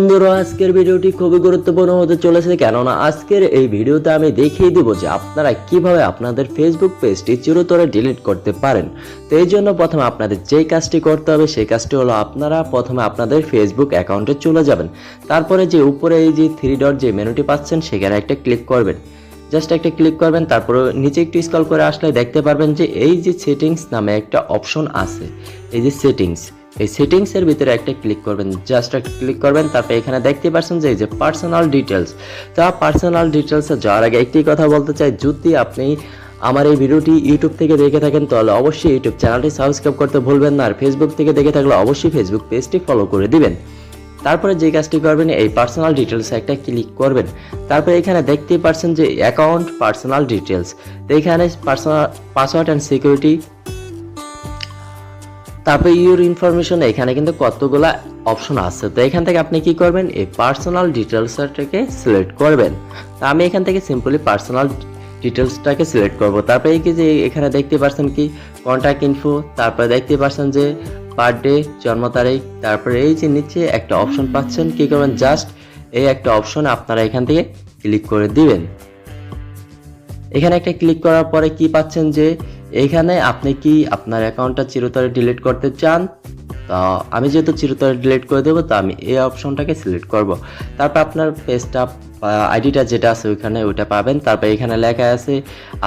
বন্ধুরা, আজকের ভিডিওটি খুবই গুরুত্বপূর্ণ হতে চলেছে, কেননা আজকের এই ভিডিওতে আমি দেখিয়ে দিব যে আপনারা কীভাবে আপনাদের ফেসবুক পেজটি চিরতরে ডিলিট করতে পারেন। তো এই জন্য প্রথমে আপনাদের যেই কাজটি করতে হবে, সেই কাজটি হলো আপনারা প্রথমে আপনাদের ফেসবুক অ্যাকাউন্টে চলে যাবেন। তারপরে যে উপরে এই যে থ্রি ডট যে মেনুটি পাচ্ছেন, সেখানে একটা ক্লিক করবেন। জাস্ট একটা ক্লিক করবেন, তারপরে নিচে একটু স্ক্রল করে আসলে দেখতে পারবেন যে এই যে সেটিংস নামে একটা অপশন আছে। এই যে সেটিংস এই সেটিংস এর ভিতরে একটা ক্লিক করবেন জাস্ট একটা ক্লিক করবেন, তারপরে এখানে দেখতে পাচ্ছেন যে এই যে পার্সোনাল ডিটেলস তা পার্সোনাল ডিটেলসে যাওয়ার আগে একটি কথা বলতে চাই, যদি আপনি আমার এই ভিডিওটি ইউটিউব থেকে দেখে থাকেন, তাহলে অবশ্যই ইউটিউব চ্যানেলটি সাবস্ক্রাইব করতে ভুলবেন না, আর ফেসবুক থেকে দেখে থাকলে অবশ্যই ফেসবুক পেজটি ফলো করে দিবেন। তারপরে যে কাজটি করবেন, এই পার্সোনাল ডিটেলস একটা ক্লিক করবেন। তারপরে এখানে দেখতেই পাচ্ছেন যে অ্যাকাউন্ট পার্সোনাল ডিটেলস এখানে পার্সোনাল পাসওয়ার্ড অ্যান্ড সিকিউরিটি তারপরে ইউর ইনফরমেশন এখানে কিন্তু কতগুলা অপশন আছে। তো এখান থেকে আপনি কি করবেন? এই পার্সোনাল ডিটেলসটাকে সিলেক্ট করবেন। তো আমি এখান থেকে সিম্পলি পার্সোনাল ডিটেলসটাকে সিলেক্ট করব। তারপরে কি যে এখানে দেখতে পাচ্ছেন কি? কন্ট্যাক্ট ইনফো তারপরে দেখতে পাচ্ছেন যে বার্থডে জন্ম তারিখ, তারপরে এই যে নিচে একটা অপশন পাচ্ছেন, কি করবেন? জাস্ট এই একটা অপশন আপনারা এখান থেকে ক্লিক করে দিবেন। এখানে একটা ক্লিক করার পরে কি পাচ্ছেন যে এখানে আপনি কি আপনার অ্যাকাউন্টটা চিরতরে ডিলিট করতে চান? তা আমি যেহেতু চিরতরে ডিলিট করে দেবো, তো আমি এই অপশনটাকে সিলেক্ট করব। তারপর আপনার পেজটা আইডিটা যেটা আছে ওইখানে ওইটা পাবেন। তারপর এখানে লেখা আছে,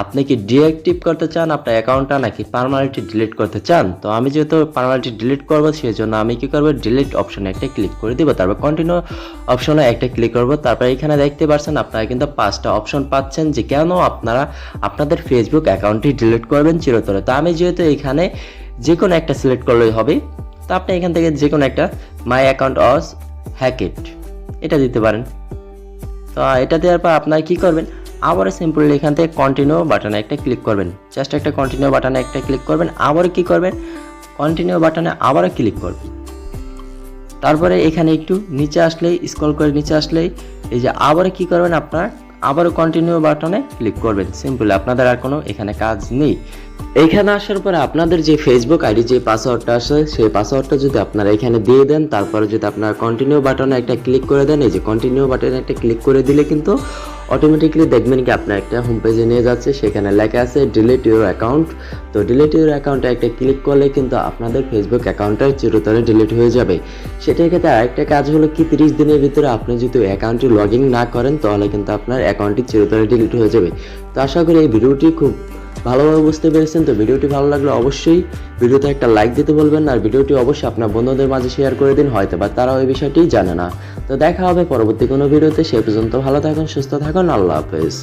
আপনি কি ডিঅ্যাক্টিভ করতে চান আপনার অ্যাকাউন্টটা নাকি পারমানেন্টলি ডিলিট করতে চান? তো আমি যেহেতু পারমানেন্টলি ডিলিট করব সেই জন্য আমি কি করব ডিলিট অপশনে একটা ক্লিক করে দিব। তারপর কন্টিনিউ অপশনে একটা ক্লিক করব। তারপর এখানে দেখতে পাচ্ছেন, আপনারা কিন্তু পাঁচটা অপশন পাচ্ছেন যে কেন আপনারা আপনাদের ফেসবুক অ্যাকাউন্টটি ডিলিট করবেন চিরতরে। তো আমি যেহেতু এখানে যে কোনো একটা সিলেক্ট করলেই হবে। তো আপনি এখান থেকে যে কোনো একটা মাই অ্যাকাউন্ট অস হ্যাকেট এটা দিতে পারেন। তো এটা দেওয়ার পর আপনার কি করবেন? আবার সিম্পলি এখান থেকে কন্টিনিউ বাটনে একটা ক্লিক করবেন। জাস্ট একটা কন্টিনিউ বাটনে একটা ক্লিক করবেন। আবার কি করবেন? কন্টিনিউ বাটনে আবারও ক্লিক করবেন। তারপরে এখানে একটু নিচে আসলেই স্ক্রল করে নিচে আসলেই, এই যে আবার কি করবেন আপনার? আবারও কন্টিনিউ বাটনে ক্লিক করবেন। সিম্পল আপনাদের আর কোনো এখানে কাজ নেই। এখানে আসার পরে আপনাদের যে ফেসবুক আইডি যে পাসওয়ার্ডটা আসে সেই পাসওয়ার্ডটা যদি আপনারা এখানে দিয়ে দেন, তারপরে যদি আপনারা কন্টিনিউ বাটনে একটা ক্লিক করে দেন, এই যে কন্টিনিউ বাটনে একটা ক্লিক করে দিলে কিন্তু অটোমেটিকলি দেখবেন কি আপনার একটা হোম পেজে নিয়ে যাচ্ছে, সেখানে লেখা আছে ডিলিট ইউর অ্যাকাউন্ট তো ডিলিট ইউর অ্যাকাউন্টে একটা ক্লিক করলে কিন্তু আপনাদের ফেসবুক অ্যাকাউন্টটা চিরতরে ডিলিট হয়ে যাবে। সেটার ক্ষেত্রে আরেকটা কাজ হলো কি, তিরিশ দিনের ভিতরে আপনি যদি অ্যাকাউন্টটি লগ ইন না করেন, তাহলে কিন্তু আপনার অ্যাকাউন্টটি চিরতরে ডিলিট হয়ে যাবে। তো আশা করি এই ভিডিওটি খুব ভালোভাবে বুঝতে পেরেছেন, তো ভিডিওটি ভালো লাগলে অবশ্যই ভিডিওতে একটা লাইক দিতে বলবেন আর ভিডিওটি অবশ্যই আপনার বন্ধুদের মাঝে শেয়ার করে দিন, হয়তো বা তারা ওই বিষয়টি জানে না। তো দেখা হবে পরবর্তী কোনো ভিডিওতে, সে পর্যন্ত ভালো থাকুন, সুস্থ থাকুন, আল্লাহ হাফেজ।